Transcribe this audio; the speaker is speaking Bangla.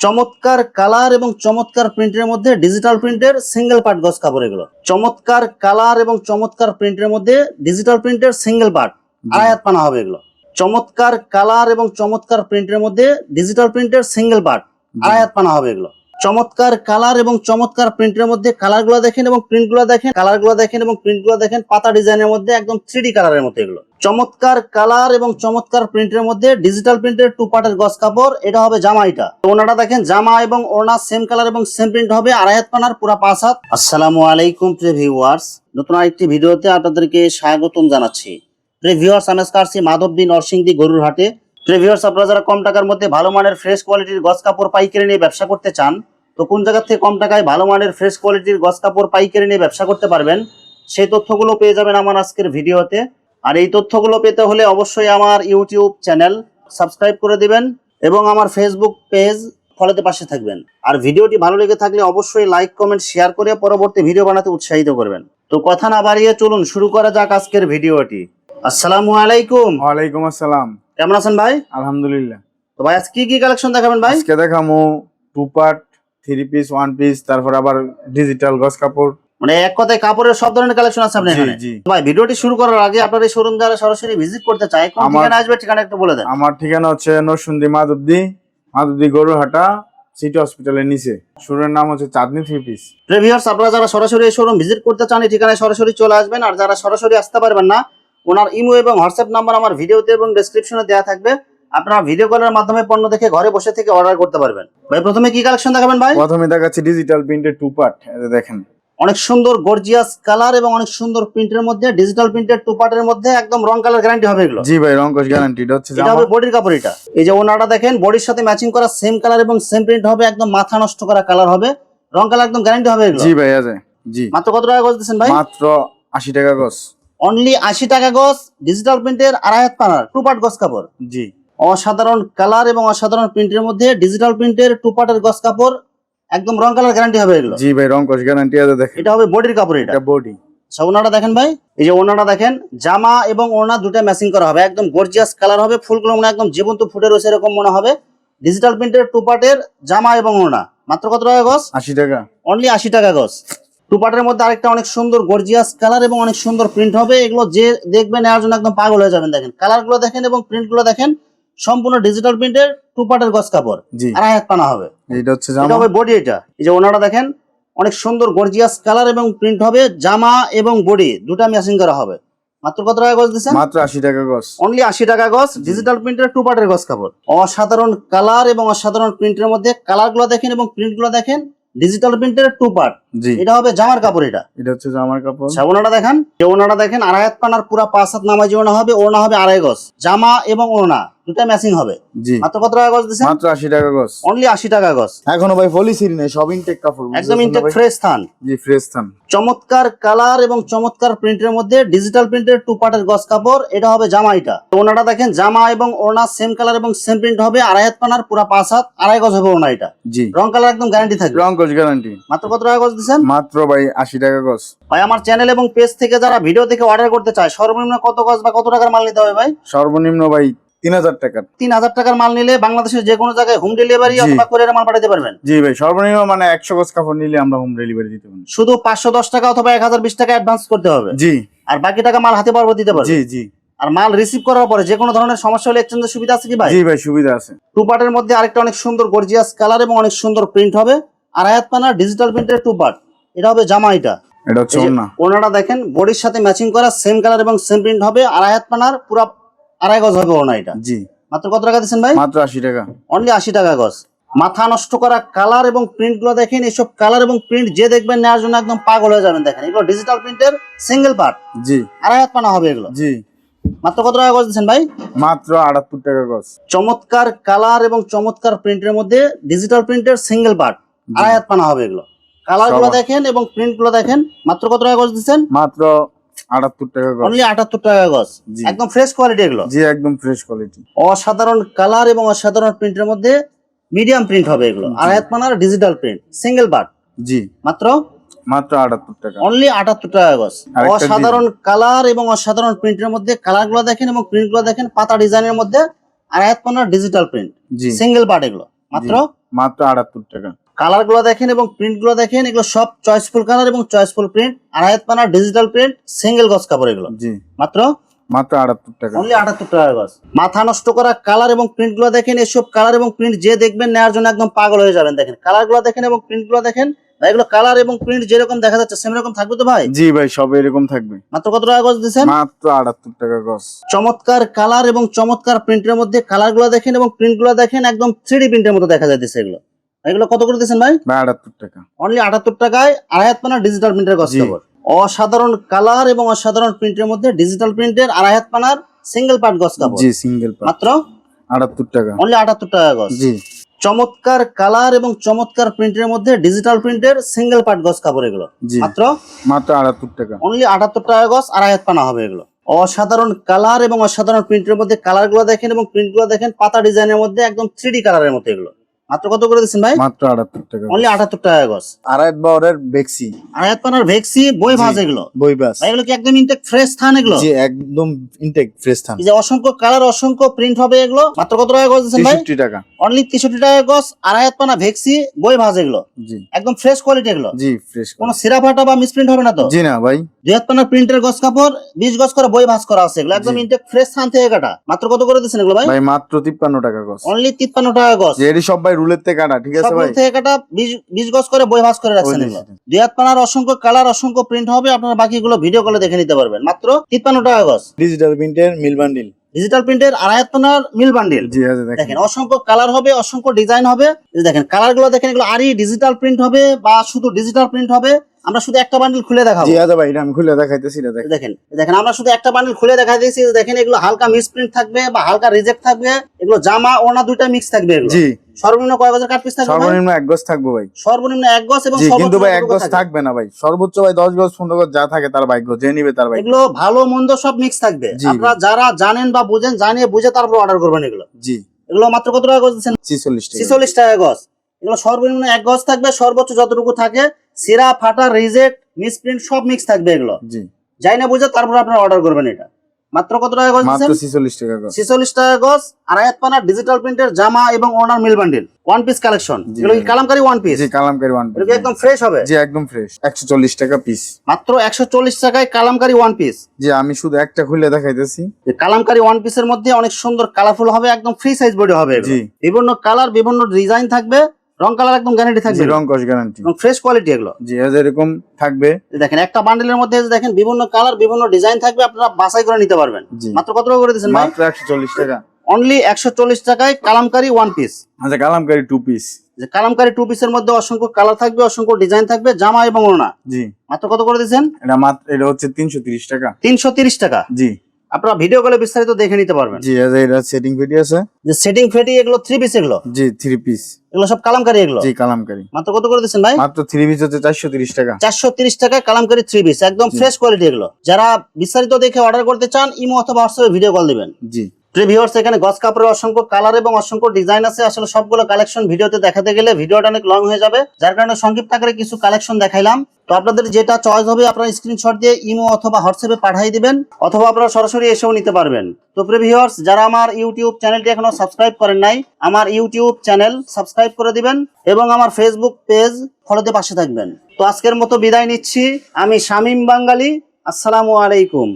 চমৎকার কালার এবং চমৎকার প্রিন্টের মধ্যে ডিজিটাল প্রিন্টের সিঙ্গেল পার্ট গস কাপড় এগুলো। চমৎকার কালার এবং চমৎকার প্রিন্টের মধ্যে ডিজিটাল প্রিন্টের সিঙ্গেল পার্ট আড়াই হাত পানা হবে এগুলো। চমৎকার কালার এবং চমৎকার প্রিন্টের মধ্যে ডিজিটাল প্রিন্টের সিঙ্গেল পার্ট আড়াই হাত পানা হবে এগুলো। চমৎকার কালার এবং চমৎকার প্রিন্টের মধ্যে কালারগুলো দেখেন এবং প্রিন্টগুলো দেখেন, কালারগুলো দেখেন এবং প্রিন্টগুলো দেখেন, পাতা ডিজাইনের মধ্যে একদম থ্রি কালারের মধ্যে এগুলো। চমৎকার কালার এবং চমৎকার প্রিন্টের মধ্যে ডিজিটাল প্রিন্টের টু পার্টের গস কাপড়, এটা হবে জামা এটা ওনাটা দেখেন, জামা এবং ওনা সেম কালার এবং সেম প্রিন্ট হবে, আড়াই হাত পানার, পুরা পাঁচ হাত। আসসালামু আলাইকুম প্রিয় ভিউয়ার্স নতুন আরেকটি ভিডিওতে আপনাদেরকে স্বাগতম জানাচ্ছি। প্রিয় ভিউয়ার্স আমি আসছি মাধবদী নরসিংদী গরুর হাটে প্রিভিয়ার্স আপনারা যারা কম টাকার মধ্যে ভালো মানের ফ্রেশ কোয়ালিটির গস কাপড় পাইকারি নিয়ে ব্যবসা করতে চান তো কোন জায়গার থেকে কম টাকায় ভালো মানের ফ্রেশ কোয়ালিটির গস কাপড় পাইকারি নিয়ে ব্যবসা করতে পারবেন সেই তথ্যগুলো পেয়ে যাবেন আমার আজকের ভিডিওতে। আর এই তথ্যগুলো পেতে হলে অবশ্যই আমার ইউটিউব চ্যানেল সাবস্ক্রাইব করে দিবেন এবং আমার ফেসবুক পেজ ফলোতে পাশে থাকবেন। আর ভিডিওটি ভালো লেগে থাকলে অবশ্যই লাইক কমেন্ট শেয়ার করে পরবর্তী ভিডিও বানাতে উৎসাহিত করবেন। তো কথা না বাড়িয়ে চলুন শুরু করা যাক আজকের ভিডিওটি। আসসালামু আলাইকুম। ওয়ালাইকুম আসসালাম। কেমন আছেন ভাই? আলহামদুলিল্লাহ। তো ভাই আজকে কি কি কালেকশন দেখাবেন ভাই? আজকে দেখামু two part three piece one piece তারপর আবার ডিজিটাল গস কাপড়। মানে এক কথায় কাপড়ের সব ধরনের কালেকশন আছে আপনার এখানে? ভাই ভিডিওটি শুরু করার আগে আপনার এই শোরুম যারা সরাসরি ভিজিট করতে চায় কোন ঠিকানা আসবে ঠিকানা একটু বলে দেন। আমার ঠিকানা হচ্ছে নরসুন্দি মাধবদি মাধবদি গরুহাটা সিটি হসপিটালের নিচে। শুরুর নাম হচ্ছে চাঁদনি থ্রি পিস প্রিভিয়ার্স আপনারা যারা সরাসরি এই শোরুম ভিজিট করতে চান এই ঠিকানায় সরাসরি চলে আসবেন। আর যারা সরাসরি আসতে পারবেন না ওনার ইমো এবং হোয়াটসঅ্যাপ নাম্বার আমার ভিডিওতে এবং ডেসক্রিপশনে দেওয়া থাকবে। আপনারা ভিডিও কলের মাধ্যমে পণ্য দেখে ঘরে বসে থেকে অর্ডার করতে পারবেন। ভাই প্রথমে কি কালেকশন দেখাবেন ভাই? প্রথমে দেখাচ্ছি ডিজিটাল প্রিন্টের টু পার্ট দেখেন। অনেক সুন্দর গর্জিয়াস কালার এবং অনেক সুন্দর প্রিন্টের মধ্যে ডিজিটাল প্রিন্টের টু পার্টের মধ্যে একদম রং কালার গ্যারান্টি হবে এগুলো। জি ভাই রঙ্কশ গ্যারান্টি এটা হচ্ছে এটা হবে বডির কাপড় এটা। এই যে ওনাটা দেখেন বডির সাথে ম্যাচিং করা সেম কালার এবং সেম প্রিন্ট হবে একদম মাথা নষ্ট করা কালার হবে রং কালার একদম গ্যারান্টি হবে এগুলো। জি ভাই আছে। জি। মাত্র কত টাকা গজ দিচ্ছেন ভাই? মাত্র আশি টাকা গস অনলি আশি টাকা গজ ডিজিটাল প্রিন্টের আড়াই হাত পানার টু পার্ট গজ কাপড়। জি। অসাধারণ কালার এবং অসাধারণ প্রিন্টের মধ্যে ডিজিটাল প্রিন্টের টু পার্টের গস কাপড় একদম রং কালার গ্যারান্টি হবে এগুলো। জি ভাই রঙ্কশ গ্যারান্টি আছে দেখেন। এটা হবে বডির কাপড় এটা। এটা বডি। আচ্ছা, ওনাটা দেখেন ভাই এই যে ওনাটা দেখেন জামা এবং ওনা দুটা ম্যাচিং করা হবে একদম গর্জিয়াস কালার হবে ফুলগুলো মনে একদম জীবন্ত ফুটে রয়েছে এরকম মনে হবে। ডিজিটাল প্রিন্টের টু পার্টের জামা এবং ওনা। মাত্র কত টাকা গজ আশি টাকা। অনলি আশি টাকা গজ টু পার্টের মধ্যে আরেকটা অনেক সুন্দর গর্জিয়াস কালার এবং অনেক সুন্দর প্রিন্ট হবে এগুলো যে দেখবেন নেওয়ার জন্য একদম পাগল হয়ে যাবেন দেখেন। কালারগুলো দেখেন এবং প্রিন্টগুলো দেখেন সম্পূর্ণ ডিজিটাল প্রিন্টের টু পার্টের গজ কাপড়। আড়াই হাত পানা হবে। এটা হচ্ছে জামা। হবে বডি এটা। এই যে ওনাটা দেখেন অনেক সুন্দর গর্জিয়াস কালার এবং প্রিন্ট হবে জামা এবং বডি দুটা ম্যাচিং করা হবে। মাত্র কত টাকা গজ দিচ্ছেন? মাত্র আশি টাকা গস অনলি আশি টাকা গজ ডিজিটাল প্রিন্টের টু পার্টের গজ কাপড়। অসাধারণ কালার এবং অসাধারণ প্রিন্টের মধ্যে কালারগুলো দেখেন এবং প্রিন্টগুলো দেখেন ডিজিটাল প্রিন্টের টু পার্ট জি। এটা হবে জামার কাপড় এটা। এটা হচ্ছে জামার কাপড়। ওনাটা দেখেন যে ওনাটা দেখেন আড়াই হাত পানার পুরা পাঁচ হাত নামাজি ওনা হবে ওনা হবে আড়াই গজ। জামা এবং ওনা দুটা ম্যাচিং হবে। জি। মাত্র কত টাকা গজ দিচ্ছেন? মাত্র আশি টাকা গস অনলি আশি টাকা গজ। এখনও ভাই পলিসির নেই সব ইনটেক কাপড় একদম ইনটেক ফ্রেশ থান। জি ফ্রেশ থান। চমৎকার কালার এবং চমৎকার প্রিন্টের মধ্যে ডিজিটাল প্রিন্টের টু পার্টের গজ কাপড় এটা হবে জামা এটা। ওনাটা দেখেন জামা এবং ওনা সেম কালার এবং সেম প্রিন্ট হবে আড়াই হাত পানার পুরা পাঁচ হাত আড়াই গজ হবে ওনা এটা। জি। রং কালার একদম গ্যারান্টি থাকবে। রঙ্কশ গ্যারান্টি মাত্র কত টাকা গজ দিচ্ছেন? মাত্র ভাই আশি টাকা গস ভাই আমার চ্যানেল এবং পেজ থেকে যারা ভিডিও দেখে অর্ডার করতে চায় সর্বনিম্ন কত গজ বা কত টাকার মাল নিতে হবে ভাই? সর্বনিম্ন ভাই তিন হাজার টাকার। তিন হাজার টাকার মাল নিলে বাংলাদেশের যে কোনো জায়গায় হোম ডেলিভারি অথবা করে মাল পাঠাতে পারবেন। জি ভাই সর্বনিম্ন মানে একশো গজ কাপড় নিলে আমরা হোম ডেলিভারি দিতে পারি শুধু পাঁচশো দশ টাকা অথবা এক হাজার বিশ টাকা অ্যাডভান্স করতে হবে। জি। আর বাকি টাকা মাল হাতে পারব দিতে পারবে। জি জি। আর মাল রিসিভ করার পরে যে কোনো ধরনের সমস্যা হলে এক্সচেঞ্জের সুবিধা আছে কি ভাই? জি ভাই সুবিধা আছে। টু পার্টের মধ্যে আরেকটা অনেক সুন্দর গর্জিয়াস কালার এবং অনেক সুন্দর প্রিন্ট হবে। আর পানা ডিজিটাল প্রিন্টের টু পার্ট এটা হবে জামা এটা এটা হচ্ছে ওনাটা দেখেন বডির সাথে ম্যাচিং করা সেম কালার এবং সেম প্রিন্ট হবে আর আয়াত পানার পুরা আড়াই গজ হবে ওনা এটা। জি। মাত্র কত টাকা দিচ্ছেন ভাই? মাত্র আশি টাকা। অনলি আশি টাকা গজ। মাথা নষ্ট করা কালার এবং প্রিন্টগুলো দেখেন এইসব কালার এবং প্রিন্ট যে দেখবেন নেওয়ার জন্য একদম পাগল হয়ে যাবেন দেখেন। এগুলো ডিজিটাল প্রিন্টের সিঙ্গেল পার্ট জি। আড়াই হাত পানা হবে এগুলো। জি। মাত্র কত টাকা গজ দিচ্ছেন ভাই? মাত্র আটাত্তর টাকা গজ। চমৎকার কালার এবং চমৎকার প্রিন্টের মধ্যে ডিজিটাল প্রিন্টের সিঙ্গেল পার্ট আড়াই হাত পানা হবে এগুলো। কালারগুলো দেখেন এবং প্রিন্টগুলো দেখেন মাত্র কত টাকা গজ দিচ্ছেন? মাত্র আটাত্তর টাকা গজ। অনলি আটাত্তর টাকা গজ। একদম ফ্রেশ কোয়ালিটি এগুলো। জি একদম ফ্রেশ কোয়ালিটি অসাধারণ কালার এবং অসাধারণ প্রিন্টের মধ্যে মিডিয়াম প্রিন্ট হবে এগুলো। আড়াই হাত পানার ডিজিটাল প্রিন্ট সিঙ্গেল পার্ট জি। মাত্র? মাত্র আটাত্তর টাকা। অনলি আটাত্তর টাকা গজ। অসাধারণ কালার এবং অসাধারণ প্রিন্টের মধ্যে কালারগুলো দেখেন এবং প্রিন্টগুলো দেখেন পাতা ডিজাইনের মধ্যে আড়াই হাত পানার ডিজিটাল প্রিন্ট জি। সিঙ্গেল পার্ট এগুলো। মাত্র? মাত্র আটাত্তর টাকা। কালারগুলো দেখেন এবং প্রিন্টগুলো দেখেন এগুলো সব চয়েসফুল কালার এবং চয়েসফুল প্রিন্ট আড়াইহাত পানা ডিজিটাল প্রিন্ট সিঙ্গেল গজ কাপড় এগুলো। জি। মাত্র? মাত্র আটাত্তর টাকা। অনলি আটাত্তর টাকা গজ। মাথা নষ্ট করা কালার এবং প্রিন্টগুলো দেখেন এসব কালার এবং প্রিন্ট যে দেখবেন নেওয়ার জন্য একদম পাগল হয়ে যাবেন দেখেন। কালারগুলো দেখেন এবং প্রিন্টগুলো দেখেন এগুলো কালার এবং প্রিন্ট যেরকম দেখা যাচ্ছে সেম রকম থাকবে তো ভাই? জি ভাই সব এরকম থাকবে। মাত্র কত টাকা গজ দিচ্ছেন? মাত্র আটাত্তর টাকা গজ। চমৎকার কালার এবং চমৎকার প্রিন্টের মধ্যে কালারগুলো দেখেন এবং প্রিন্টগুলো দেখেন একদম থ্রি প্রিন্টের মতো দেখা যাচ্ছে এগুলো। এগুলো কত করে দিচ্ছেন ভাই? ভাই আটাত্তর টাকা। অনলি আটাত্তর টাকায় আড়াই পানা ডিজিটাল প্রিন্টের জি। কাপড় অসাধারণ কালার এবং অসাধারণ প্রিন্টের মধ্যে ডিজিটাল প্রিন্টের আড়াই হাত পানার সিঙ্গেল পার্ট কাপড়। জি সিঙ্গেল পার মাত্র? আটাত্তর টাকা। অনলি আটাত্তর টাকা গজ জি। চমৎকার কালার এবং চমৎকার প্রিন্টের মধ্যে ডিজিটাল প্রিন্টের সিঙ্গেল পার্ট গজ কাপড় এগুলো। মাত্র? মাত্র আটাত্তর টাকা। অনলি আটাত্তর টাকা গজ আড়াই হাত পানা হবে এগুলো। অসাধারণ কালার এবং অসাধারণ প্রিন্টের মধ্যে কালারগুলো দেখেন এবং প্রিন্টগুলো দেখেন পাতা ডিজাইনের মধ্যে একদম থ্রি ডি কালারের মতো এগুলো। মাত্র কত করে দিচ্ছেন ভাই? মাত্র আটাত্তর টাকা অনলি আটাত্তর টাকা গজ। আড়াই বেক্সি আড়াই পানার ভেক্সি বই ভাজ এগুলো। বই ভাই এগুলো কি একদম ইনটেক ফ্রেশ থান এগুলো? জি একদম ইনটেক ফ্রেশ থান। যে অসংখ্য কালার অসংখ্য প্রিন্ট হবে এগুলো। মাত্র কত টাকা গজ দিচ্ছেন ভাই? টাকা। অনলি টাকা গজ আড়াই পানা ভেক্সি বই ভাজ এগুলো। জি। একদম ফ্রেশ কোয়ালিটি এগুলো। জি ফ্রেশ কোনো সিরা ফাটা বা মিসপ্রিন্ট হবে না তো? জি না ভাই। দুই হাত পানার প্রিন্টের গজ কাপড় বিশ গজ করে বই ভাজ করা আছে এগুলো। একদম। ইনটেক ফ্রেশ থান থেকে কাটা। মাত্র কত করে দিচ্ছেন এগুলো ভাই? ভাই মাত্র তিপ্পান্ন টাকা গজ। অনলি তিপ্পান্ন টাকা গজ। এটি সব ভাই রুলের থেকে কাটা ঠিক আছে ভাই? থেকে কাটা গজ করে বই ভাজ করে রাখছেন বই দুই হাত পানার অসংখ্য কালার অসংখ্য প্রিন্ট হবে আপনারা বাকিগুলো ভিডিও কলে দেখে নিতে পারবেন। মাত্র তিপ্পান্ন টাকা গজ ডিজিটাল প্রিন্টের মিল বান্ডিল ডিজিটাল প্রিন্টের আড়াই হাত পানার মিল বান্ডিল দেখেন। অসংখ্য কালার হবে অসংখ্য ডিজাইন হবে। দেখেন কালারগুলো দেখেন এগুলো আরই ডিজিটাল প্রিন্ট হবে বা শুধু ডিজিটাল প্রিন্ট হবে। আমরা শুধু একটা বান্ডিল খুলে দেখাবো। জি আছে ভাই আমি খুলে দেখাইতেছি এটা দেখেন। দেখেন আমরা শুধু একটা বান্ডিল খুলে দেখা দিয়েছি দেখেন এগুলো হালকা মিস প্রিন্ট থাকবে বা হালকা রিজেক্ট থাকবে। এগুলো জামা ওনা দুইটা মিক্স থাকবে এগুলো। জি। সর্বনিম্ন কয় গজের কাট পিস থাকবে সর্বনিম্ন এক গজ থাকব ভাই। সর্বনিম্ন এক গজ এবং সর্বোচ্চ কিন্তু ভাই এক গজ থাকবে? না ভাই। সর্বোচ্চ ভাই দশ গজ পনেরো গজ যা থাকে তার ভাগ্য যে নিবে তার ভাগ্য এগুলো ভালো মন্দ সব মিক্স থাকবে। আপনারা যারা জানেন বা বুঝেন জানিয়ে বুঝে তারপর অর্ডার করবেন এগুলো। জি। এগুলো মাত্র কত টাকা গজ দিচ্ছেন? ছিচল্লিশ টাকা। ছিচল্লিশ টাকা গজ। এগুলো সর্বনিম্ন এক গজ থাকবে সর্বোচ্চ যতটুকু থাকে সিরা ফাটা রিজেক্ট মিসপ্রিন্ট সব মিক্স থাকবে এগুলো। জি। যাই না বুঝে তারপর আপনারা অর্ডার করবেন এটা। মাত্র কত টাকা গজ মাত্র দিচ্ছেন ছিচল্লিশ টাকা গজ। ছিচল্লিশ টাকা গজ আড়াই পানা ডিজিটাল প্রিন্টের জামা এবং ওনার মিল বান্ডিল ওয়ান পিস কালেকশন এগুলো কি কালামকারী ওয়ান পিস জি কালামকারি ওয়ান কি একদম ফ্রেশ হবে? জি একদম ফ্রেশ একশো চল্লিশ টাকা পিস মাত্র একশো চল্লিশ টাকায় কালামকারী ওয়ান পিস জি আমি শুধু একটা খুলে দেখাইতেছি। যে কালামকারী ওয়ান পিসের মধ্যে অনেক সুন্দর কালারফুল হবে একদম ফ্রি সাইজ বডি হবে জি। বিভিন্ন কালার বিভিন্ন ডিজাইন থাকবে। রং কালার একদম গ্যারান্টি থাকবে। রং কস গ্যারান্টি এবং ফ্রেশ কোয়ালিটি এগুলো। জি এরকম থাকবে। দেখেন একটা বান্ডেলের মধ্যে দেখেন বিভিন্ন কালার বিভিন্ন ডিজাইন থাকবে আপনারা বাছাই করে নিতে পারবেন। মাত্র কত টাকা করে দিচ্ছেন মাত্র একশো চল্লিশ টাকা। অনলি একশো চল্লিশ টাকায় কালামকারী ওয়ান পিস আচ্ছা কালামকারি টু পিস যে কালামকারী টু পিসের মধ্যে অসংখ্য কালার থাকবে অসংখ্য ডিজাইন থাকবে জামা এবং ওড়না। জি। মাত্র কত করে দিচ্ছেন এটা মাত্র এটা হচ্ছে তিনশো তিরিশ টাকা। তিনশো তিরিশ টাকা। জি। আপনারা ভিডিও কলে বিস্তারিত দেখে নিতে পারবেন। জি এটা সেটিং ভিডিও আছে। যে সেটিং ফেটি এগুলো থ্রি পিস এগুলো? জি থ্রি পিস এগুলো সব কালামকারি এগুলো? জি কালামকারি। মাত্র কত করে দিচ্ছেন ভাই? মাত্র থ্রি পিস হচ্ছে চারশো তিরিশ টাকা। চারশো তিরিশ টাকা কালামকারি থ্রি পিস একদম ফ্রেশ কোয়ালিটি এগুলো। যারা বিস্তারিত দেখে অর্ডার করতে চান ইমো অথবা হোয়াটসঅ্যাপে ভিডিও কল দিবেন। জি। প্রিভিউয়ার্স এখানে গজ কাপড়ের অসংখ্য কালার এবং অসংখ্য ডিজাইন আছে, আসলে সবগুলো কালেকশন ভিডিওতে দেখাতে গেলে ভিডিওটা অনেক লং হয়ে যাবে। যার কারণে সংক্ষিপ্ত আকারে কিছু কালেকশন দেখাইলাম। তো আপনাদের যেটা চয়েস হবে, আপনারা স্ক্রিনশট দিয়ে ইমো অথবা হোয়াটসঅ্যাপে পাঠিয়ে দিবেন, অথবা আপনারা সরাসরি এসেও নিতে পারবেন। তো প্রিভিউয়ার্স যারা আমার ইউটিউব চ্যানেলটি এখনও সাবস্ক্রাইব করেন নাই, আমার ইউটিউব চ্যানেল সাবস্ক্রাইব করে দিবেন এবং আমার ফেসবুক পেজ ফলোতে পাশে থাকবেন। তো আজকের মতো বিদায় নিচ্ছি। আমি শামীম বাঙ্গালি, আসসালামু আলাইকুম।